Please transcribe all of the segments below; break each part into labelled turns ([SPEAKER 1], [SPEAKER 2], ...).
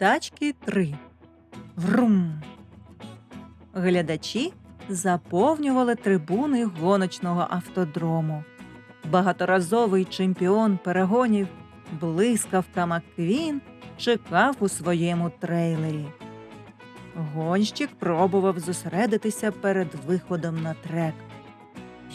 [SPEAKER 1] Тачки 3. Врум. Глядачі заповнювали трибуни гоночного автодрому. Багаторазовий чемпіон перегонів блискавка Макквін чекав у своєму трейлері. Гонщик пробував зосередитися перед виходом на трек.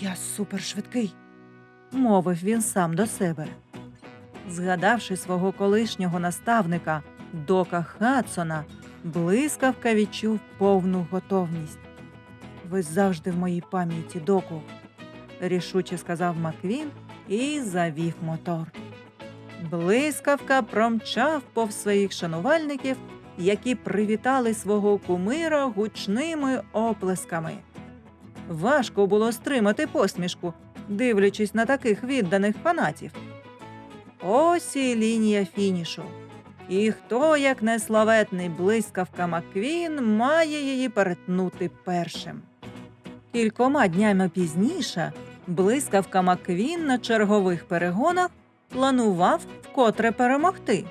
[SPEAKER 1] Я супершвидкий, мовив він сам до себе. Згадавши свого колишнього наставника Дока Хадсона, блискавка відчув повну готовність. Ви завжди в моїй пам'яті, доку, рішуче сказав Маквін і завів мотор. Блискавка промчав повз своїх шанувальників, які привітали свого кумира гучними оплесками. Важко було стримати посмішку, дивлячись на таких відданих фанатів. Ось і лінія фінішу. І хто, як не славетний блискавка Маквін, має її перетнути першим. Кількома днями пізніше блискавка Маквін на чергових перегонах планував вкотре перемогти.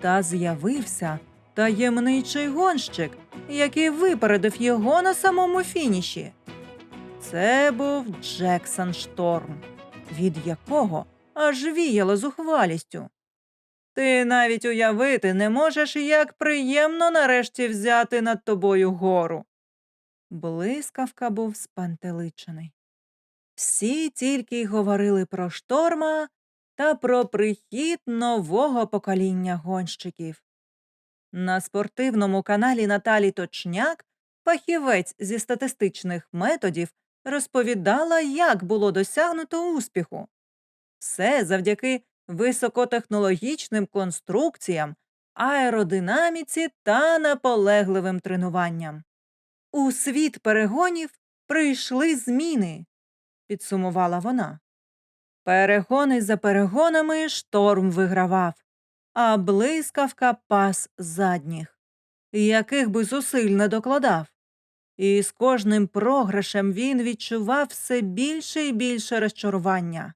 [SPEAKER 1] Та з'явився таємничий гонщик, який випередив його на самому фініші. Це був Джексон Шторм, від якого аж віяло зухвалістю. Ти навіть уявити не можеш, як приємно нарешті взяти над тобою гору. Блискавка був спантеличений. Всі тільки й говорили про шторма та про прихід нового покоління гонщиків. На спортивному каналі Наталі Точняк фахівець зі статистичних методів розповідала, як було досягнуто успіху. Все завдяки високотехнологічним конструкціям, аеродинаміці та наполегливим тренуванням. У світ перегонів прийшли зміни, підсумувала вона. Перегони за перегонами шторм вигравав, а блискавка пас задніх, яких би зусиль не докладав. І з кожним програшем він відчував все більше і більше розчарування.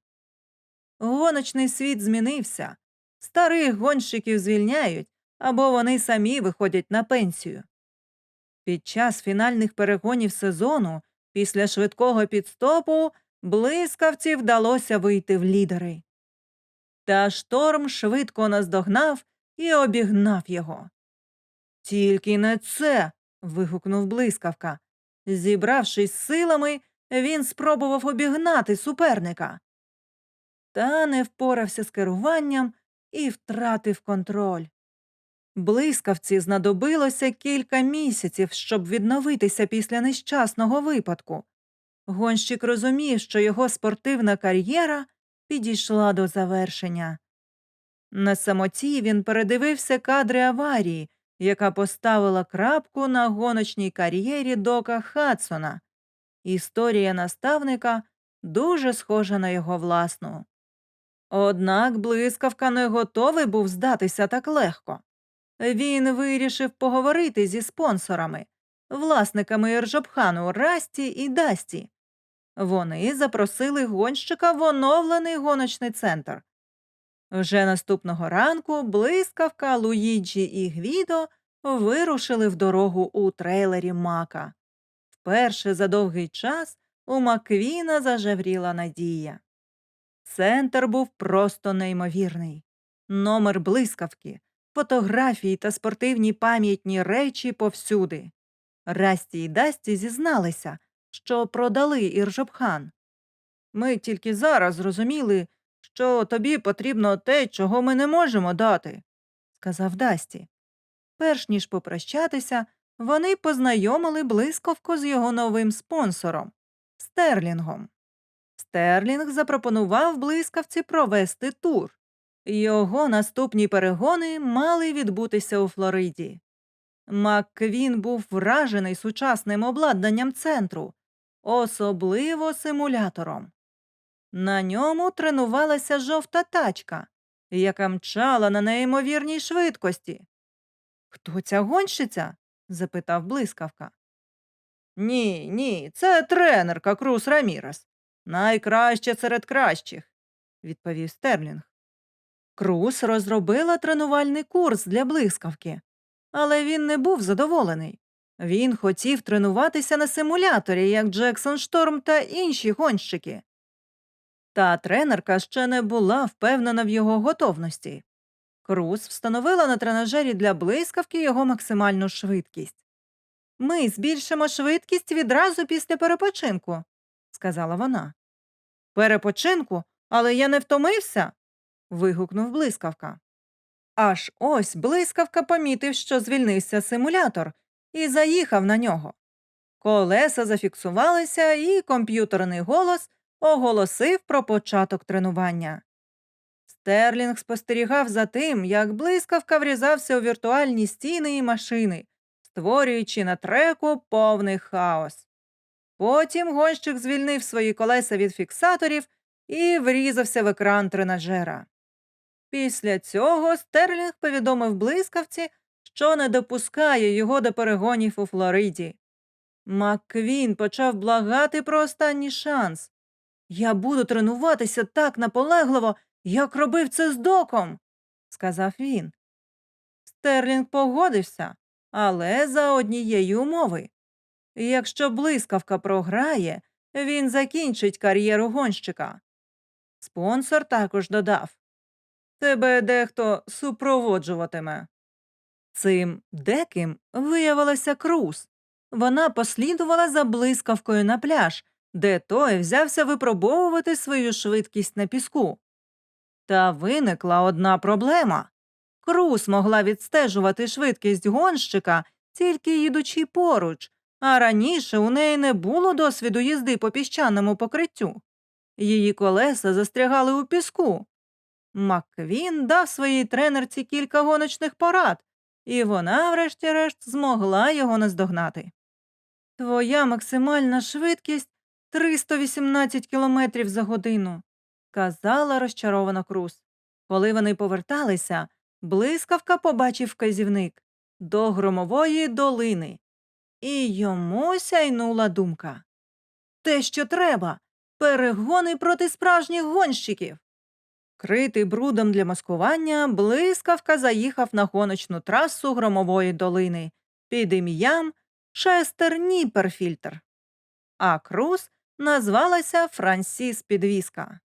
[SPEAKER 1] Гоночний світ змінився, старих гонщиків звільняють або вони самі виходять на пенсію. Під час фінальних перегонів сезону, після швидкого підстопу, блискавці вдалося вийти в лідери. Та шторм швидко наздогнав і обігнав його. Тільки не це. вигукнув блискавка. Зібравшись силами, він спробував обігнати суперника. Та не впорався з керуванням і втратив контроль. Блискавці знадобилося кілька місяців, щоб відновитися після нещасного випадку. Гонщик розумів, що його спортивна кар'єра підійшла до завершення. На самоті він передивився кадри аварії, яка поставила крапку на гоночній кар'єрі Дока Хадсона. Історія наставника дуже схожа на його власну. Однак блискавка не готовий був здатися так легко. Він вирішив поговорити зі спонсорами, власниками Іржобхану Расті і Дасті. Вони запросили гонщика в оновлений гоночний центр. Вже наступного ранку блискавка Луїджі і Гвідо вирушили в дорогу у трейлері Мака. Вперше за довгий час у Маквіна зажевріла надія. Центр був просто неймовірний. Номер блискавки, фотографії та спортивні пам'ятні речі повсюди. Расті й Дасті зізналися, що продали Іржобхан. Ми тільки зараз зрозуміли, що тобі потрібно те, чого ми не можемо дати, сказав Дасті. Перш ніж попрощатися, вони познайомили блискавку з його новим спонсором Стерлінгом. Стерлінг запропонував блискавці провести тур. Його наступні перегони мали відбутися у Флориді. Макквін був вражений сучасним обладнанням центру, особливо симулятором. На ньому тренувалася жовта тачка, яка мчала на неймовірній швидкості. Хто ця гонщиця? запитав блискавка. Ні, ні, це тренерка Крус Рамірес. Найкраще серед кращих, відповів Стерлінг. Крус розробила тренувальний курс для блискавки, але він не був задоволений. Він хотів тренуватися на симуляторі, як Джексон Шторм та інші гонщики. Та тренерка ще не була впевнена в його готовності. Крус встановила на тренажері для блискавки його максимальну швидкість. Ми збільшимо швидкість відразу після перепочинку, сказала вона. Перепочинку, але я не втомився. вигукнув блискавка. Аж ось блискавка помітив, що звільнився симулятор, і заїхав на нього. Колеса зафіксувалися, і комп'ютерний голос оголосив про початок тренування. Стерлінг спостерігав за тим, як блискавка врізався у віртуальні стіни і машини, створюючи на треку повний хаос. Потім гонщик звільнив свої колеса від фіксаторів і врізався в екран тренажера. Після цього Стерлінг повідомив блискавці, що не допускає його до перегонів у Флориді. Макквін почав благати про останній шанс. Я буду тренуватися так наполегливо, як робив це з доком, сказав він. Стерлінг погодився, але за однієї умови. Якщо блискавка програє, він закінчить кар'єру гонщика. Спонсор також додав Тебе дехто супроводжуватиме. Цим деким виявилася Круз. Вона послідувала за блискавкою на пляж, де той взявся випробовувати свою швидкість на піску. Та виникла одна проблема. Круз могла відстежувати швидкість гонщика, тільки їдучи поруч, а раніше у неї не було досвіду їзди по піщаному покриттю. Її колеса застрягали у піску. Макквін дав своїй тренерці кілька гоночних порад, і вона, врешті-решт, змогла його наздогнати. Твоя максимальна швидкість 318 кілометрів за годину, казала розчарована Круз. Коли вони поверталися, блискавка побачив вказівник до громової долини, і йому сяйнула думка. Те, що треба, перегони проти справжніх гонщиків. Критий брудом для маскування, блискавка заїхав на гоночну трасу громової долини під ім'ям Шестер Ніперфільтр. А Круз назвалася Франсіс Підвіска.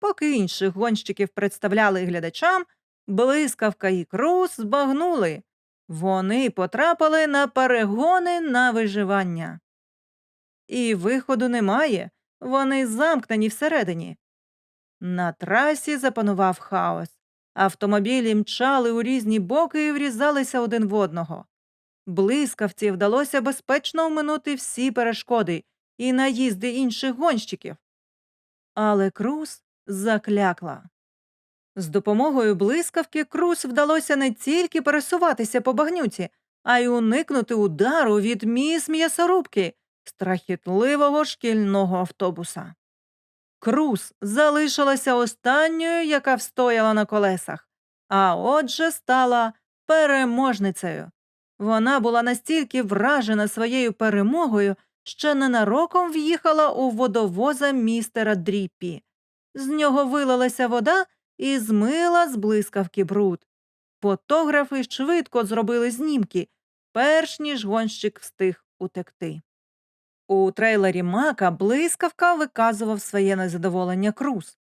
[SPEAKER 1] Поки інших гонщиків представляли глядачам, блискавка і Круз збагнули. Вони потрапили на перегони на виживання. І виходу немає, вони замкнені всередині. На трасі запанував хаос. Автомобілі мчали у різні боки і врізалися один в одного. Блискавці вдалося безпечно оминути всі перешкоди і наїзди інших гонщиків. Але Круз заклякла. З допомогою блискавки Круз вдалося не тільки пересуватися по багнюці, а й уникнути удару від міс м'ясорубки страхітливого шкільного автобуса. Круз залишилася останньою, яка встояла на колесах, а отже стала переможницею. Вона була настільки вражена своєю перемогою, що ненароком в'їхала у водовоза містера Дріппі. З нього вилилася вода і змила з блискавки бруд. Фотографи швидко зробили знімки, перш ніж гонщик встиг утекти. У трейлері Мака блискавка виказував своє незадоволення Круз.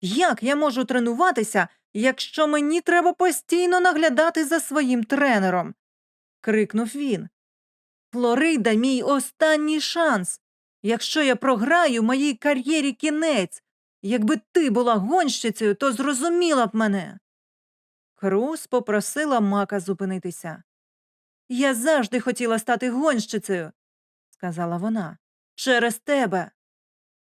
[SPEAKER 1] Як я можу тренуватися, якщо мені треба постійно наглядати за своїм тренером? крикнув він. Флорида мій останній шанс. Якщо я програю, моїй кар'єрі кінець. Якби ти була гонщицею, то зрозуміла б мене. Круз попросила мака зупинитися. Я завжди хотіла стати гонщицею, сказала вона, через тебе.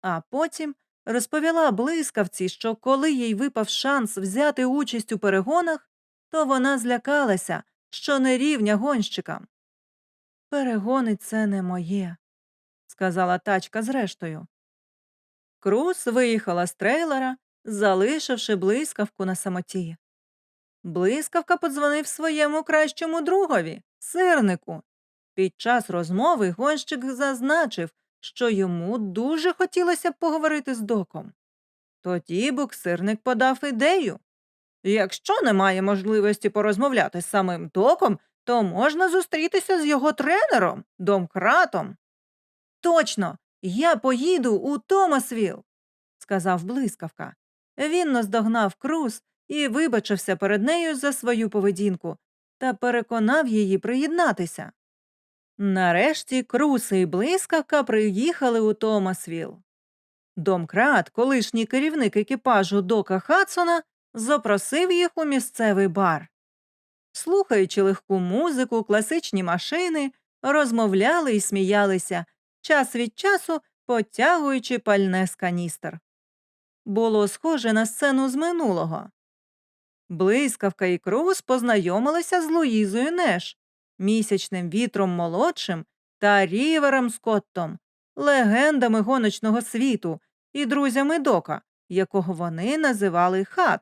[SPEAKER 1] А потім розповіла блискавці, що коли їй випав шанс взяти участь у перегонах, то вона злякалася, що не рівня гонщикам. Перегони це не моє, сказала тачка зрештою. Круз виїхала з трейлера, залишивши блискавку на самоті. Блискавка подзвонив своєму кращому другові, сирнику. Під час розмови гонщик зазначив, що йому дуже хотілося поговорити з доком. Тоді буксирник подав ідею. Якщо немає можливості порозмовляти з самим доком, то можна зустрітися з його тренером, домкратом. Точно, я поїду у Томасвіл, сказав блискавка. Він наздогнав Круз і вибачився перед нею за свою поведінку та переконав її приєднатися. Нарешті Круси і блискавка приїхали у Томасвіл. Домкрат, колишній керівник екіпажу Дока Хадсона, запросив їх у місцевий бар. Слухаючи легку музику, класичні машини, розмовляли і сміялися, час від часу потягуючи пальне з каністр. Було схоже на сцену з минулого. Блискавка і Круз познайомилися з Луїзою Неш, місячним вітром молодшим та Рівером Скоттом, легендами гоночного світу і друзями Дока, якого вони називали хат.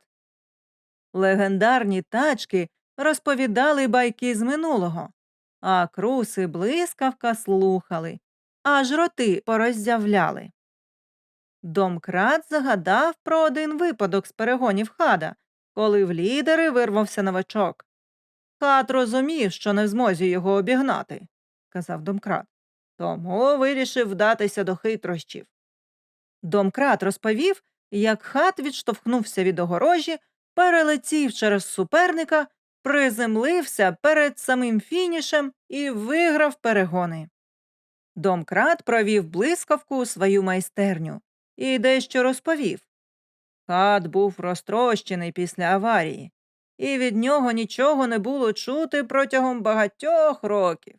[SPEAKER 1] Легендарні тачки розповідали байки з минулого, а Круз і блискавка слухали, аж роти пороззявляли. Домкрат загадав про один випадок з перегонів хада, коли в лідери вирвався новачок. Хат розумів, що не в змозі його обігнати, казав домкрат, тому вирішив вдатися до хитрощів. Домкрат розповів, як хат відштовхнувся від огорожі, перелетів через суперника, приземлився перед самим фінішем і виграв перегони. Домкрат провів блискавку у свою майстерню і дещо розповів. Хат був розтрощений після аварії, і від нього нічого не було чути протягом багатьох років.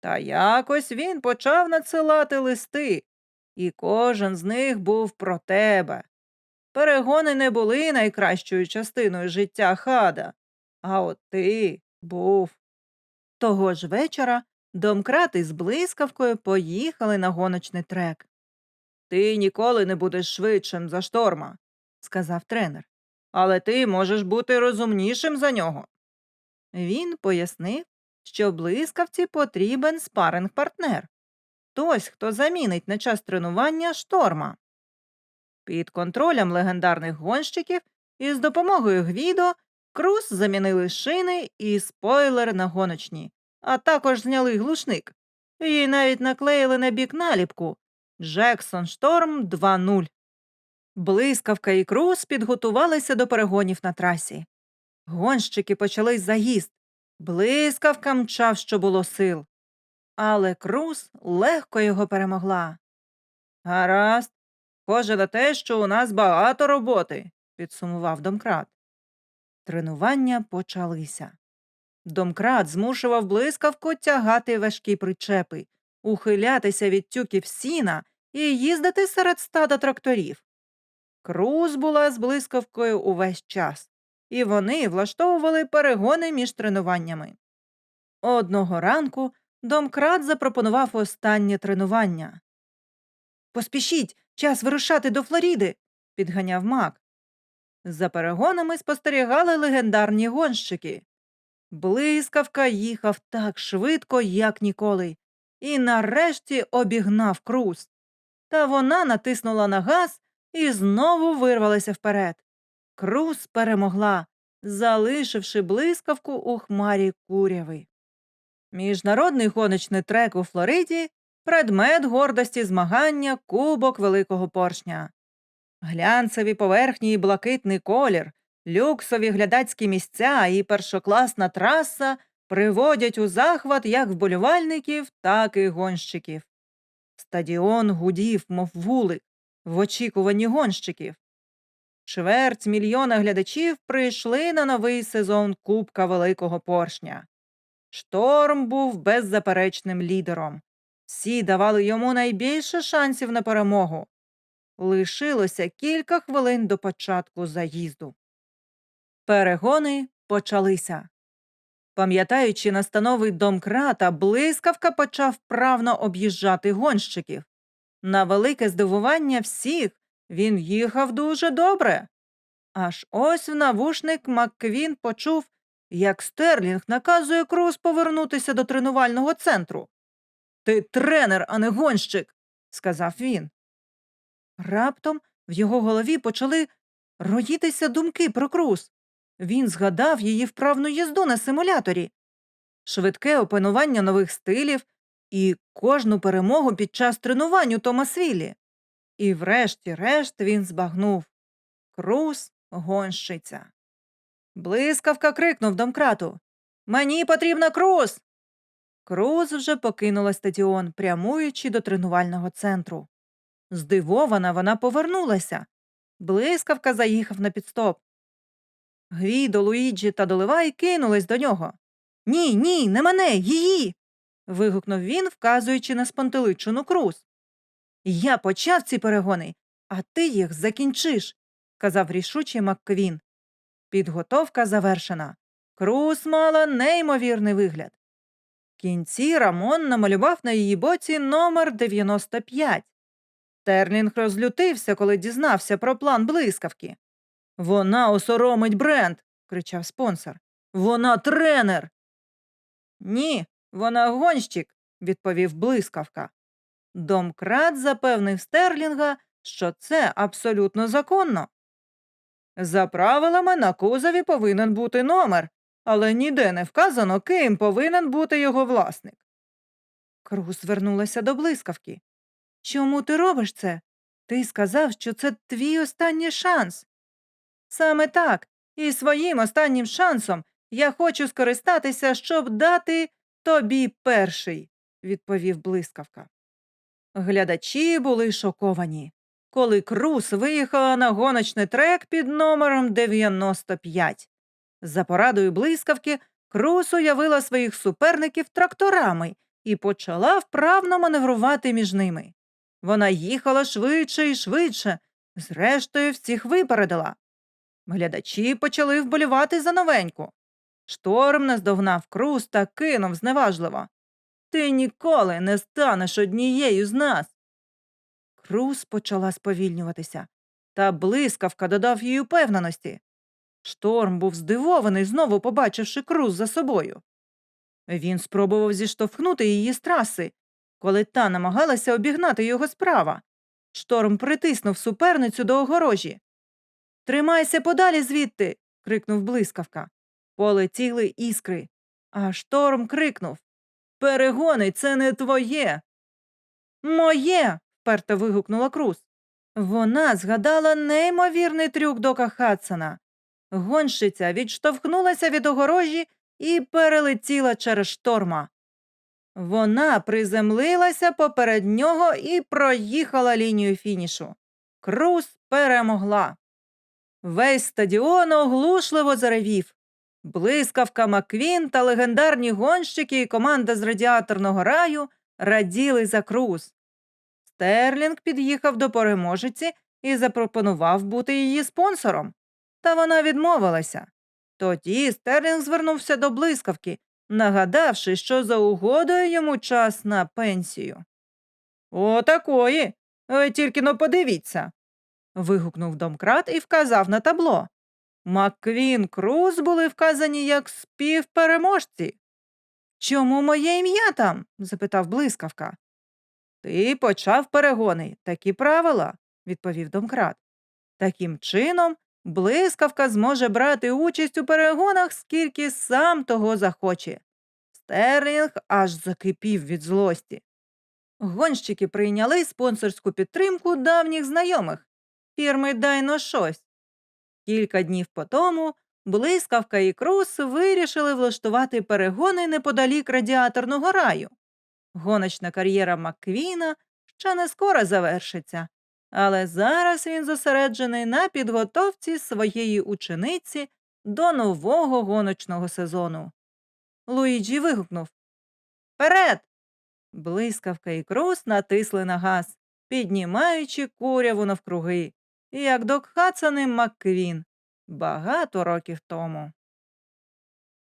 [SPEAKER 1] Та якось він почав надсилати листи, і кожен з них був про тебе. Перегони не були найкращою частиною життя хада, а от ти був. Того ж вечора домкрат із блискавкою поїхали на гоночний трек. Ти ніколи не будеш швидшим за шторма, сказав тренер, але ти можеш бути розумнішим за нього. Він пояснив, що блискавці потрібен спаринг партнер хтось, хто замінить на час тренування шторма. Під контролем легендарних гонщиків і з допомогою Гвідо Круз замінили шини і спойлер на гоночні, а також зняли глушник. І навіть наклеїли на бік наліпку Джексон Шторм 2.0. Блискавка і Круз підготувалися до перегонів на трасі. Гонщики почали заїзд. Блискавка мчав, що було сил. Але Круз легко його перемогла. Гаразд, схоже на те, що у нас багато роботи, підсумував домкрат. Тренування почалися. Домкрат змушував блискавку тягати важкі причепи, ухилятися від тюків сіна і їздити серед стада тракторів. Круз була з блискавкою увесь час, і вони влаштовували перегони між тренуваннями. Одного ранку домкрат запропонував останнє тренування. Поспішіть, час вирушати до Флоріди, підганяв мак. За перегонами спостерігали легендарні гонщики. Блискавка їхав так швидко, як ніколи, і нарешті обігнав круз. Та вона натиснула на газ і знову вирвалася вперед. Круз перемогла, залишивши блискавку у хмарі куряви. Міжнародний гоночний трек у Флориді предмет гордості змагання Кубок Великого Поршня. Глянцеві поверхні і блакитний колір, люксові глядацькі місця і першокласна траса приводять у захват як вболівальників, так і гонщиків. Стадіон гудів, мов вулик, в очікуванні гонщиків. Чверть мільйона глядачів прийшли на новий сезон Кубка Великого Поршня. Шторм був беззаперечним лідером. Всі давали йому найбільше шансів на перемогу. Лишилося кілька хвилин до початку заїзду. Перегони почалися. Пам'ятаючи настанови домкрата, блискавка почав вправно об'їжджати гонщиків. На велике здивування всіх він їхав дуже добре. Аж ось в навушник Макквін почув, як Стерлінг наказує Круз повернутися до тренувального центру. Ти тренер, а не гонщик, сказав він. Раптом в його голові почали роїтися думки про Круз. Він згадав її вправну їзду на симуляторі, швидке опанування нових стилів і кожну перемогу під час тренувань у Томасвілі. І врешті-решт він збагнув Круз гонщиця. Блискавка крикнув домкрату Мені потрібна круз. Круз вже покинула стадіон, прямуючи до тренувального центру. Здивована, вона повернулася. Блискавка заїхав на підстоп. Гвідо, Луїджі та Доливай кинулись до нього. Ні, ні, не мене, її. вигукнув він, вказуючи на спантеличену круз. Я почав ці перегони, а ти їх закінчиш, сказав рішуче Макквін. Підготовка завершена. Круз мала неймовірний вигляд. В кінці Рамон намалював на її боці номер 95. Терлінг розлютився, коли дізнався про план блискавки. Вона осоромить бренд, кричав спонсор. Вона тренер. Ні, вона гонщик, відповів блискавка. Домкрат запевнив Стерлінга, що це абсолютно законно. За правилами на кузові повинен бути номер, але ніде не вказано, ким повинен бути його власник. Круз звернулася до блискавки. Чому ти робиш це? Ти сказав, що це твій останній шанс. Саме так, і своїм останнім шансом я хочу скористатися, щоб дати тобі перший, відповів блискавка. Глядачі були шоковані, коли Круз виїхала на гоночний трек під номером 95. За порадою блискавки Круз уявила своїх суперників тракторами і почала вправно маневрувати між ними. Вона їхала швидше і швидше, зрештою всіх випередила. Глядачі почали вболівати за новеньку. Шторм наздогнав Круз та кинув зневажливо. Ти ніколи не станеш однією з нас. Круз почала сповільнюватися, та блискавка додав їй упевненості. Шторм був здивований, знову побачивши Круз за собою. Він спробував зіштовхнути її з траси, коли та намагалася обігнати його справа. Шторм притиснув суперницю до огорожі. Тримайся подалі звідти. крикнув блискавка. Полетіли іскри. А шторм крикнув Перегони, це не твоє. Моє. вперто вигукнула Круз. Вона згадала неймовірний трюк дока Хадсона. Гонщиця відштовхнулася від огорожі і перелетіла через шторма. Вона приземлилася поперед нього і проїхала лінію фінішу. Круз перемогла. Весь стадіон оглушливо заревів. Блискавка Маквін та легендарні гонщики і команда з радіаторного раю раділи за круз. Стерлінг під'їхав до переможиці і запропонував бути її спонсором. Та вона відмовилася. Тоді Стерлінг звернувся до блискавки, нагадавши, що за угодою йому час на пенсію. Отакої. Ви тільки но подивіться. Вигукнув домкрат і вказав на табло. Макквін Круз були вказані як співпереможці. Чому моє ім'я там? запитав блискавка. Ти почав перегони, такі правила, відповів домкрат. Таким чином, блискавка зможе брати участь у перегонах, скільки сам того захоче. Стерлінг аж закипів від злості. Гонщики прийняли спонсорську підтримку давніх знайомих фірми Дайно Щось. Кілька днів по тому блискавка і Крус вирішили влаштувати перегони неподалік радіаторного раю. Гоночна кар'єра Макквіна ще не скоро завершиться, але зараз він зосереджений на підготовці своєї учениці до нового гоночного сезону. Луїджі вигукнув Вперед! Блискавка і Крус натисли на газ, піднімаючи куряву навкруги, як докхацаний Макквін багато років тому.